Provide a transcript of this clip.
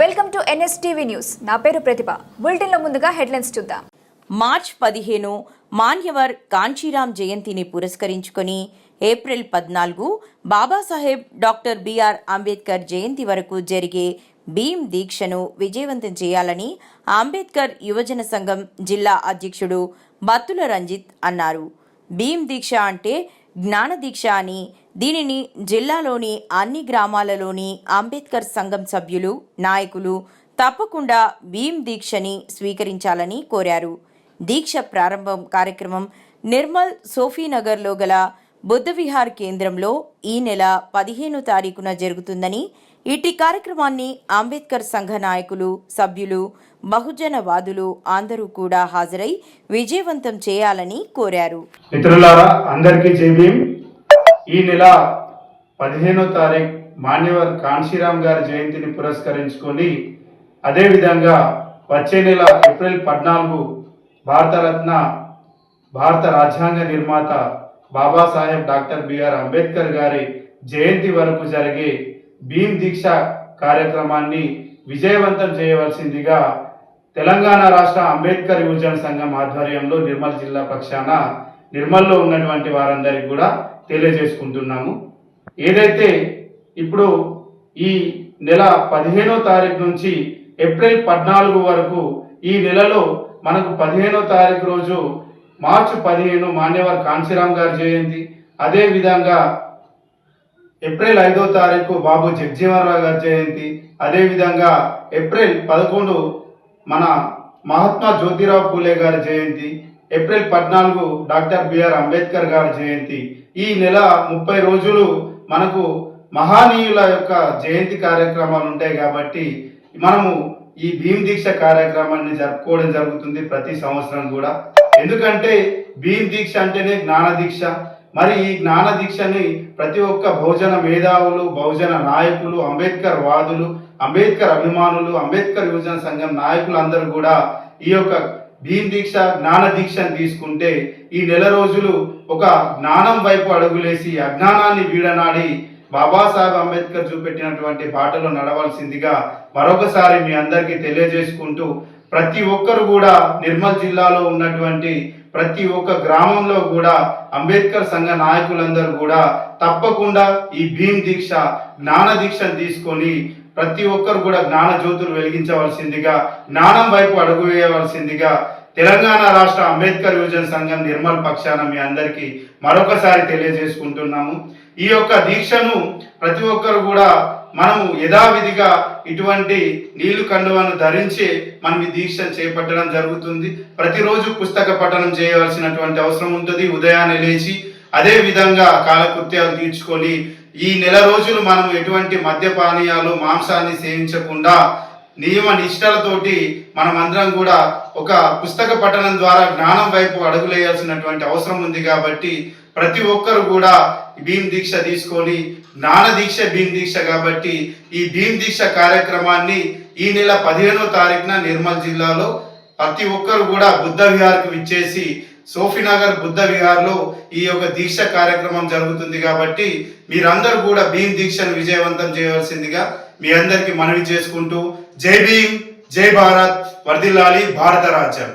Welcome to NSTV news. నా పేరు ప్రతిభ. బులెటిన్లో ముందుగా హెడ్లైన్స్ చూద్దాం. మార్చ్ పదిహేను మాన్యవర్ కాంచీరామ్ జయంతిని పురస్కరించుకొని ఏప్రిల్ పద్నాలుగు Babasaheb doctor B R Ambedkar జయంతి వరకు జరిగే భీమ్ దీక్షను విజయవంతం చేయాలని అంబేద్కర్ యువజన సంఘం జిల్లా అధ్యక్షుడు బత్తుల రంజిత్ అన్నారు. భీమ్ దీక్ష అంటే జ్ఞాన దీక్ష అని దీనిని జిల్లాలోని అన్ని గ్రామాలలోని అంబేద్కర్ సంఘం సభ్యులు నాయకులు తప్పకుండా భీమ్ దీక్షని స్వీకరించాలని కోరారు. దీక్ష ప్రారంభం కార్యక్రమం నిర్మల్ సోఫీనగర్లో గల బుద్ధవిహార్ కేంద్రంలో ఈ నెల పదిహేను తారీఖున జరుగుతుందని ఇటీ కార్యక్రమాన్ని అంబేద్కర్ సంఘ నాయకులు సభ్యులు బహుజనవాదులు అందరూ కూడా హాజరై విజయవంతం చేయాలని కోరారు. మిత్రులారా అందరికీ జై ఈ నెల పదిహేనో తారీఖు మాన్యవర్ కాన్శీరామ్ గారి జయంతిని పురస్కరించుకొని అదేవిధంగా వచ్చే నెల ఏప్రిల్ పద్నాలుగు భారతరత్న భారత రాజ్యాంగ నిర్మాత బాబాసాహెబ్ డాక్టర్ బిఆర్ అంబేద్కర్ గారి జయంతి వరకు జరిగే భీమ్ దీక్ష కార్యక్రమాన్ని విజయవంతం చేయవలసిందిగా తెలంగాణ రాష్ట్ర అంబేద్కర్ యువజన సంఘం ఆధ్వర్యంలో నిర్మల్ జిల్లా పక్షాన నిర్మల్లో ఉన్నటువంటి వారందరికీ కూడా తెలియజేసుకుంటున్నాము. ఏదైతే ఇప్పుడు ఈ నెల పదిహేనో తారీఖు నుంచి ఏప్రిల్ పద్నాలుగు వరకు ఈ నెలలో మనకు పదిహేనో తారీఖు రోజు మార్చి పదిహేను మాన్యవర్ కాంచీరామ్ గారి జయంతి. అదే విధంగా ఏప్రిల్ ఐదో తారీఖు బాబు జగ్జీవనరావు గారి జయంతి. అదేవిధంగా ఏప్రిల్ పదకొండు మన మహాత్మా జ్యోతిరావు పూలే గారి జయంతి. ఏప్రిల్ పద్నాలుగు డాక్టర్ బిఆర్ అంబేద్కర్ గారి జయంతి. ఈ నెల ముప్పై రోజులు మనకు మహానీయుల యొక్క జయంతి కార్యక్రమాలు ఉంటాయి కాబట్టి మనము ఈ భీమ్ దీక్ష కార్యక్రమాన్ని జరుపుకోవడం జరుగుతుంది ప్రతి సంవత్సరం కూడా. ఎందుకంటే భీమ్ దీక్ష అంటేనే జ్ఞాన దీక్ష. మరి ఈ జ్ఞాన దీక్షని ప్రతి ఒక్క బహుజన మేధావులు బహుజన నాయకులు అంబేద్కర్ వాదులు అంబేద్కర్ అభిమానులు అంబేద్కర్ యువజన సంఘం నాయకులు అందరూ కూడా ఈ యొక్క భీమ్ దీక్ష జ్ఞాన దీక్షను తీసుకుంటే ఈ నెల రోజులు ఒక జ్ఞానం వైపు అడుగులేసి అజ్ఞానాన్ని వీడనాడి బాబాసాహెబ్ అంబేద్కర్ చూపెట్టినటువంటి బాటలో నడవలసిందిగా మరొకసారి మీ అందరికీ తెలియజేసుకుంటూ ప్రతి ఒక్కరు కూడా నిర్మల్ జిల్లాలో ఉన్నటువంటి ప్రతి ఒక్క గ్రామంలో కూడా అంబేద్కర్ సంఘ నాయకులందరూ కూడా తప్పకుండా ఈ భీమ్ దీక్ష జ్ఞాన దీక్షను తీసుకొని ప్రతి ఒక్కరు కూడా జ్ఞాన జ్యోతులు వెలిగించవలసిందిగా జ్ఞానం వైపు అడుగు వేయవలసిందిగా తెలంగాణ రాష్ట్ర అంబేద్కర్ యువజన సంఘం నిర్మల్ పక్షాన మీ అందరికీ మరొకసారి తెలియజేసుకుంటున్నాము. ఈ యొక్క దీక్షను ప్రతి ఒక్కరు కూడా మనము యథావిధిగా ఇటువంటి నీళ్ళు కండువను ధరించి మనం ఈ చేపట్టడం జరుగుతుంది. ప్రతిరోజు పుస్తక పఠనం చేయవలసినటువంటి అవసరం ఉంటుంది. ఉదయాన్నే లేచి అదే విధంగా కాలకృత్యాలు తీర్చుకొని ఈ నెల రోజులు మనం ఎటువంటి మద్యపానీయాలు మాంసాన్ని సేవించకుండా నియమ నిష్టలతోటి మనం అందరం కూడా ఒక పుస్తక పఠనం ద్వారా జ్ఞానం వైపు అడుగులేయాల్సినటువంటి అవసరం ఉంది కాబట్టి ప్రతి ఒక్కరు కూడా భీమ్ దీక్ష తీసుకొని జ్ఞాన దీక్ష భీమ్ దీక్ష కాబట్టి ఈ భీమ్ దీక్ష కార్యక్రమాన్ని ఈ నెల పదిహేనో తారీఖున నిర్మల్ జిల్లాలో ప్రతి ఒక్కరు కూడా బుద్ధ విహార్కి విచ్చేసి సోఫీనగర్ బుద్ధ విహార్లో ఈ యొక్క దీక్ష కార్యక్రమం జరుగుతుంది కాబట్టి మీరందరూ కూడా భీమ్ దీక్షను విజయవంతం చేయవలసిందిగా మీ అందరికీ మనవి చేసుకుంటూ జై భీమ్ జై భారత్ వర్దిల్లాలి భారత రాజ్యం